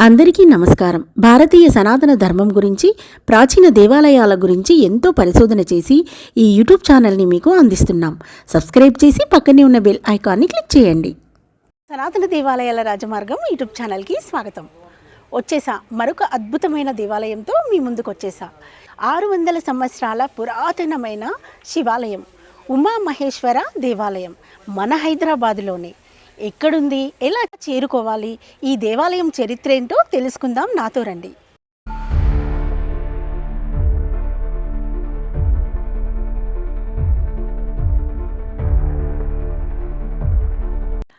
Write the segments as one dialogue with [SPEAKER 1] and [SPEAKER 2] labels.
[SPEAKER 1] అందరికీ నమస్కారం. భారతీయ సనాతన ధర్మం గురించి ప్రాచీన దేవాలయాల గురించి ఎంతో పరిశోధన చేసి ఈ యూట్యూబ్ ఛానల్ని మీకు అందిస్తున్నాం. సబ్స్క్రైబ్ చేసి పక్కనే ఉన్న బెల్ ఐకాన్ని క్లిక్ చేయండి. సనాతన దేవాలయాల రాజమార్గం యూట్యూబ్ ఛానల్కి స్వాగతం. వచ్చేసా మరొక అద్భుతమైన దేవాలయంతో మీ ముందుకు వచ్చేసా ఆరు వందల సంవత్సరాల పురాతనమైన శివాలయం ఉమా మహేశ్వర దేవాలయం మన హైదరాబాదులోనే. ఎక్కడుంది ఎలా చేరుకోవాలి ఈ దేవాలయం చరిత్ర ఏంటో తెలుసుకుందాం. నాతో రండి.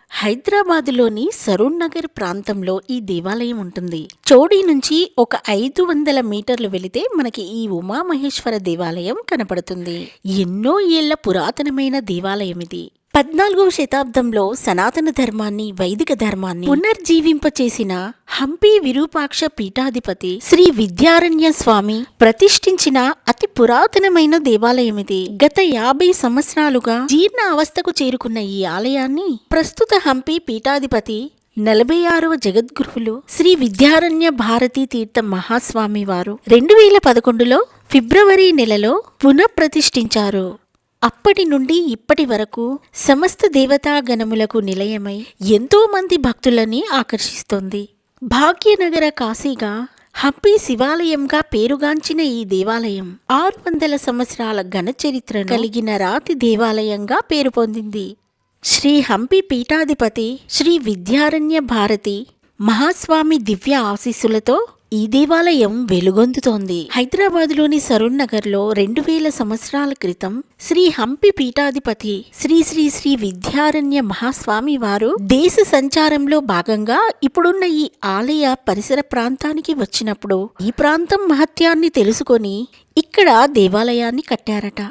[SPEAKER 1] హైదరాబాదులోని సరూర్ నగర్ ప్రాంతంలో ఈ దేవాలయం ఉంటుంది. చోడీ నుంచి ఒక ఐదు వందల మీటర్లు వెళితే మనకి ఈ ఉమామహేశ్వర దేవాలయం కనపడుతుంది. ఎన్నో ఏళ్ళ పురాతనమైన దేవాలయం ఇది. పద్నాలుగవ శతాబ్దంలో సనాతన ధర్మాన్ని వైదిక ధర్మాన్ని పునర్జీవింపచేసిన హంపి విరూపాక్ష పీఠాధిపతి శ్రీ విద్యారణ్య స్వామి ప్రతిష్ఠించిన అతి పురాతనమైన దేవాలయం ఇది. గత యాభై సంవత్సరాలుగా జీర్ణ అవస్థకు చేరుకున్న ఈ ఆలయాన్ని ప్రస్తుత హంపి పీఠాధిపతి నలభై ఆరవ జగద్గురువులు శ్రీ విద్యారణ్య భారతీ తీర్థ మహాస్వామి వారు రెండు వేల పదకొండులో ఫిబ్రవరి నెలలో పునఃప్రతిష్ఠించారు. అప్పటి నుండి ఇప్పటి వరకు సమస్త దేవతాగణములకు నిలయమై ఎంతో మంది భక్తులని ఆకర్షిస్తోంది. భాగ్యనగర కాశీగా హంపి శివాలయంగా పేరుగాంచిన ఈ దేవాలయం ఆరు వందల సంవత్సరాల ఘనచరిత్ర కలిగిన రాతి దేవాలయంగా పేరు పొందింది. శ్రీ హంపి పీఠాధిపతి శ్రీ విద్యారణ్య భారతి మహాస్వామి దివ్య ఆశీస్సులతో ఈ దేవాలయం వెలుగొందుతోంది. హైదరాబాద్లోని సరుణ్ నగర్లో రెండు వేల సంవత్సరాల క్రితం శ్రీ హంపి పీఠాధిపతి శ్రీ శ్రీ శ్రీ విద్యారణ్య మహాస్వామి వారు దేశ సంచారంలో భాగంగా ఇప్పుడున్న ఈ ఆలయ పరిసర ప్రాంతానికి వచ్చినప్పుడు ఈ ప్రాంతం మహత్యాన్ని తెలుసుకొని ఇక్కడ దేవాలయాన్ని కట్టారట.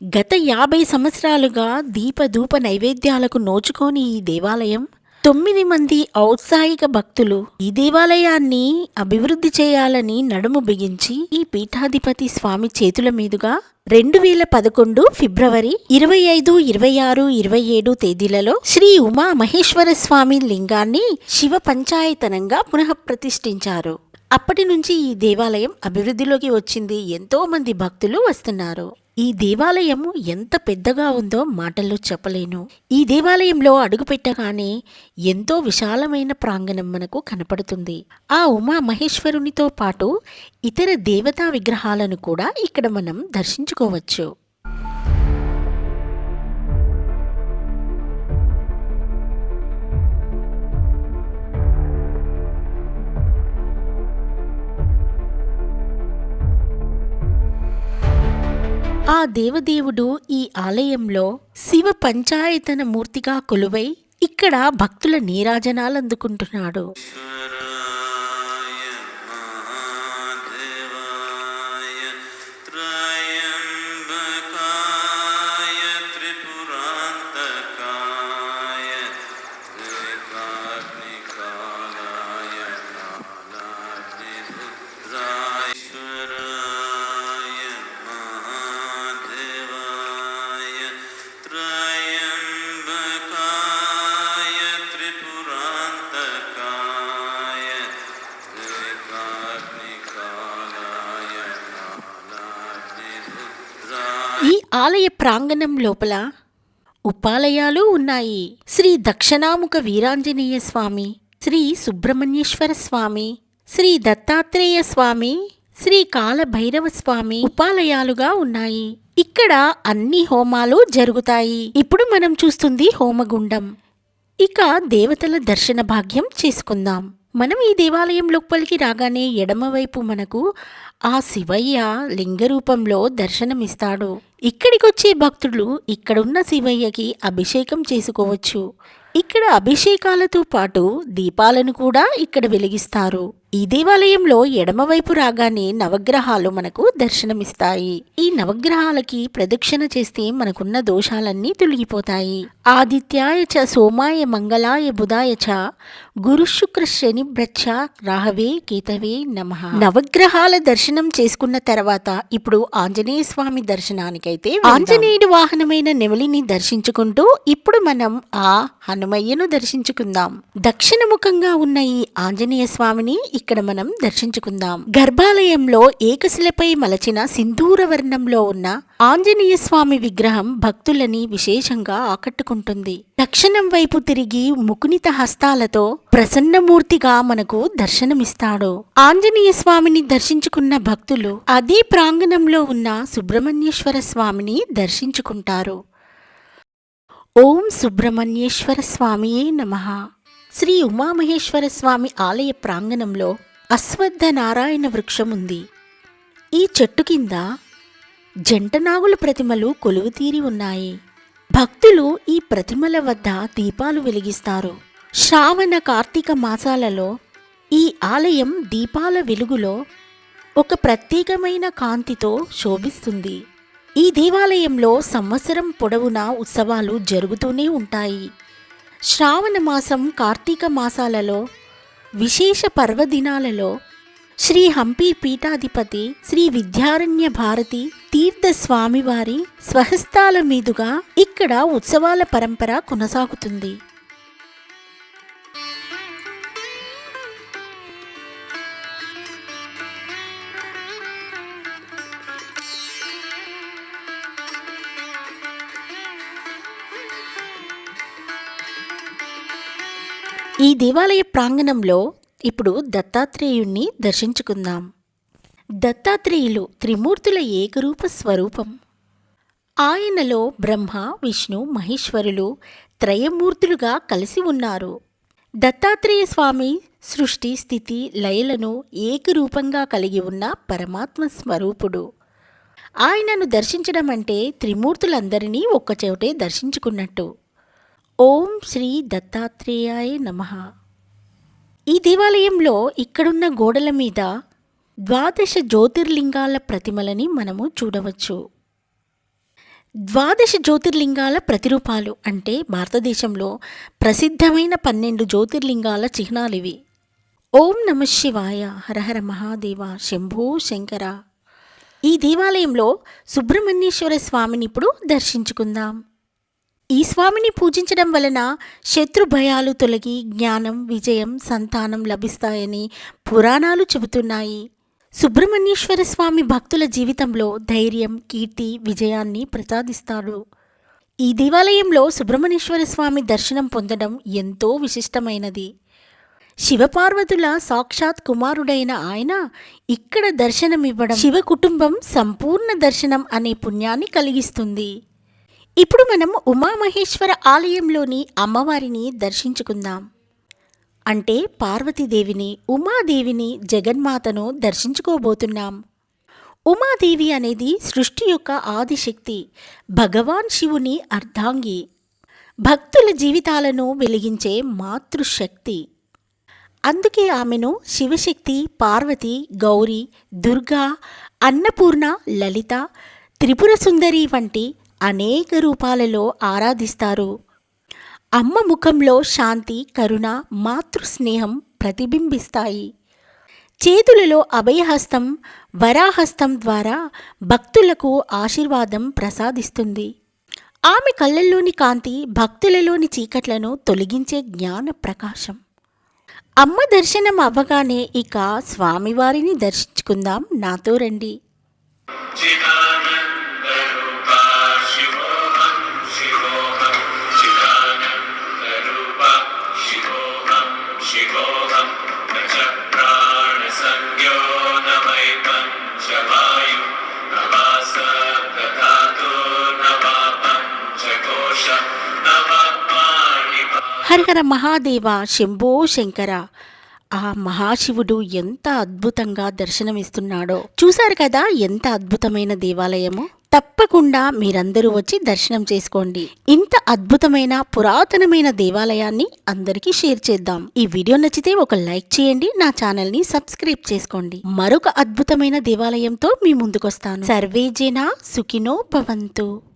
[SPEAKER 1] గత యాభై సంవత్సరాలుగా దీపధూప నైవేద్యాలకు నోచుకోని ఈ దేవాలయం తొమ్మిది మంది ఔత్సాహిక భక్తులు ఈ దేవాలయాన్ని అభివృద్ధి చేయాలని నడుము బిగించి ఈ పీఠాధిపతి స్వామి చేతుల మీదుగా రెండు వేల పదకొండు ఫిబ్రవరి ఇరవై ఐదు ఇరవై ఆరు ఇరవై ఏడు తేదీలలో శ్రీ ఉమా మహేశ్వర స్వామి లింగాన్ని శివ పంచాయతనంగా పునఃప్రతిష్ఠించారు. అప్పటి నుంచి ఈ దేవాలయం అభివృద్ధిలోకి వచ్చింది. ఎంతో మంది భక్తులు వస్తున్నారు. ఈ దేవాలయము ఎంత పెద్దగా ఉందో మాటల్లో చెప్పలేను. ఈ దేవాలయంలో అడుగుపెట్టగానే ఎంతో విశాలమైన ప్రాంగణం మనకు కనపడుతుంది. ఆ ఉమా మహేశ్వరునితో పాటు ఇతర దేవతా విగ్రహాలను కూడా ఇక్కడ మనం దర్శించుకోవచ్చు. ఆ దేవదేవుడు ఈ ఆలయంలో శివ పంచాయతన మూర్తిగా కొలువై ఇక్కడ భక్తుల నీరాజనాలు అందుకుంటున్నాడు ఆలయ ప్రాంగణం లోపల ఉపాలయాలు ఉన్నాయి. శ్రీ దక్షిణాముఖ వీరాంజనేయ స్వామి శ్రీ సుబ్రహ్మణ్యేశ్వర స్వామి శ్రీ దత్తాత్రేయ స్వామి శ్రీ కాలభైరవ స్వామి ఉపాలయాలుగా ఉన్నాయి. ఇక్కడ అన్ని హోమాలు జరుగుతాయి. ఇప్పుడు మనం చూస్తుంది హోమగుండం. ఇక దేవతల దర్శన భాగ్యం చేసుకుందాం. మనం ఈ దేవాలయం లోపలికి రాగానే ఎడమవైపు మనకు ఆ శివయ్య లింగ రూపంలో దర్శనమిస్తాడు. ఇక్కడికొచ్చే భక్తులు ఇక్కడున్న శివయ్యకి అభిషేకం చేసుకోవచ్చు. ఇక్కడ అభిషేకాలతో పాటు దీపాలను కూడా ఇక్కడ వెలిగిస్తారు. ఈ దేవాలయంలో ఎడమవైపు రాగానే నవగ్రహాలు మనకు దర్శనమిస్తాయి. ఈ నవగ్రహాలకి ప్రదక్షిణ చేస్తే మనకున్న దోషాలన్నీ తొలగిపోతాయి. ఆదిత్యాయ చ సోమాయ మంగళాయ బుధాయ చ గురు శుక్ర శని బ్రచ్చ రాహవే కేతవే నమ. నవగ్రహాల దర్శనం చేసుకున్న తర్వాత ఇప్పుడు ఆంజనేయ స్వామి దర్శనానికైతే ఆంజనేయుడి వాహనమైన నెమలిని దర్శించుకుంటూ ఇప్పుడు మనం ఆ హనుమయ్యను దర్శించుకుందాం. దక్షిణముఖంగా ఉన్న ఈ ఆంజనేయ స్వామిని ఇక్కడ మనం దర్శించుకుందాం. గర్భాలయంలో ఏకశిలపై మలచిన సింధూర వర్ణంలో ఉన్న ఆంజనేయ స్వామి విగ్రహం భక్తులని విశేషంగా ఆకట్టుకుంటుంది. దక్షిణం వైపు తిరిగి ముకునిత హస్తాలతో ప్రసన్నమూర్తిగా మనకు దర్శనమిస్తాడు. ఆంజనేయ స్వామిని దర్శించుకున్న భక్తులు అదే ప్రాంగణంలో ఉన్న సుబ్రహ్మణ్యేశ్వర స్వామిని దర్శించుకుంటారు. ఓం సుబ్రహ్మణ్యేశ్వర స్వామియే నమః. శ్రీ ఉమామహేశ్వర స్వామి ఆలయ ప్రాంగణంలో అశ్వత్థ నారాయణ వృక్షం ఉంది. ఈ చెట్టు కింద జంటనాగుల ప్రతిమలు కొలువుతీరి ఉన్నాయి. భక్తులు ఈ ప్రతిమల వద్ద దీపాలు వెలిగిస్తారు. శ్రావణ కార్తీక మాసాలలో ఈ ఆలయం దీపాల వెలుగులో ఒక ప్రత్యేకమైన కాంతితో శోభిస్తుంది. ఈ దేవాలయంలో సంవత్సరం పొడవునా ఉత్సవాలు జరుగుతూనే ఉంటాయి. శ్రావణ మాసం కార్తీక మాసాలలో విశేష పర్వదినాలలో శ్రీ హంపి పీఠాధిపతి శ్రీ విద్యారణ్య భారతి తీర్థ స్వామివారి స్వహస్తాల మీదుగా ఇక్కడ ఉత్సవాల పరంపర కొనసాగుతుంది. ఈ దేవాలయ ప్రాంగణంలో ఇప్పుడు దత్తాత్రేయుణ్ణి దర్శించుకుందాం. దత్తాత్రేయులు త్రిమూర్తుల ఏకరూప స్వరూపం. ఆయనలో బ్రహ్మ విష్ణు మహేశ్వరులు త్రయమూర్తులుగా కలిసి ఉన్నారు. దత్తాత్రేయ స్వామి సృష్టి స్థితి లయలను ఏకరూపంగా కలిగి ఉన్న పరమాత్మ స్వరూపుడు. ఆయనను దర్శించడం అంటే త్రిమూర్తులందరినీ ఒక్కచోటే దర్శించుకున్నట్టు. ఓం శ్రీ దత్తాత్రేయాయ నమః. ఈ దేవాలయంలో ఇక్కడున్న గోడల మీద ద్వాదశ జ్యోతిర్లింగాల ప్రతిమలని మనము చూడవచ్చు. ద్వాదశ జ్యోతిర్లింగాల ప్రతిరూపాలు అంటే భారతదేశంలో ప్రసిద్ధమైన పన్నెండు జ్యోతిర్లింగాల చిహ్నాలివి ఓం నమ శివాయ హరహర మహాదేవ శంభో శంకర. ఈ దేవాలయంలో సుబ్రహ్మణ్యేశ్వర స్వామిని ఇప్పుడు దర్శించుకుందాం. ఈ స్వామిని పూజించడం వలన శత్రు భయాలు తొలగి జ్ఞానం విజయం సంతానం లభిస్తాయని పురాణాలు చెబుతున్నాయి. సుబ్రహ్మణ్యేశ్వర స్వామి భక్తుల జీవితంలో ధైర్యం కీర్తి విజయాన్ని ప్రసాదిస్తాడు. ఈ దేవాలయంలో సుబ్రహ్మణ్యేశ్వర స్వామి దర్శనం పొందడం ఎంతో విశిష్టమైనది. శివపార్వతుల సాక్షాత్ కుమారుడైన ఆయన ఇక్కడ దర్శనమివ్వడం శివ కుటుంబం సంపూర్ణ దర్శనం అనే పుణ్యాన్ని కలిగిస్తుంది. ఇప్పుడు మనం ఉమామహేశ్వర ఆలయంలోని అమ్మవారిని దర్శించుకుందాం. అంటే పార్వతీదేవిని ఉమాదేవిని జగన్మాతను దర్శించుకోబోతున్నాం. ఉమాదేవి అనేది సృష్టి యొక్క ఆదిశక్తి భగవాన్ శివుని అర్ధాంగి. భక్తుల జీవితాలను వెలిగించే మాతృశక్తి. అందుకే ఆమెను శివశక్తి పార్వతి గౌరి దుర్గా అన్నపూర్ణ లలిత త్రిపుర సుందరి వంటి అనేక రూపాలలో ఆరాధిస్తారు. అమ్మ ముఖంలో శాంతి కరుణ మాతృస్నేహం ప్రతిబింబిస్తాయి. చేతులలో అభయహస్తం వరాహస్తం ద్వారా భక్తులకు ఆశీర్వాదం ప్రసాదిస్తుంది. ఆమె కళ్ళల్లోని కాంతి భక్తులలోని చీకట్లను తొలగించే జ్ఞాన ప్రకాశం. అమ్మ దర్శనం అవ్వగానే ఇక స్వామివారిని దర్శించుకుందాం. నాతో రండి. హరిహర మహాదేవ శంభో శంకర. ఆ మహాశివుడు ఎంత అద్భుతంగా దర్శనమిస్తున్నాడో. చూశారు కదా ఎంత అద్భుతమైన దేవాలయము? తప్పకుండా మీరందరూ వచ్చి దర్శనం చేసుకోండి. ఇంత అద్భుతమైన పురాతనమైన దేవాలయాన్ని అందరికీ షేర్ చేద్దాం. ఈ వీడియో నచ్చితే ఒక లైక్ చేయండి నా ఛానల్ని సబ్స్క్రైబ్ చేసుకోండి. మరొక అద్భుతమైన దేవాలయంతో మీ ముందుకొస్తాను. సర్వేజేనా సుఖినో భవంతు.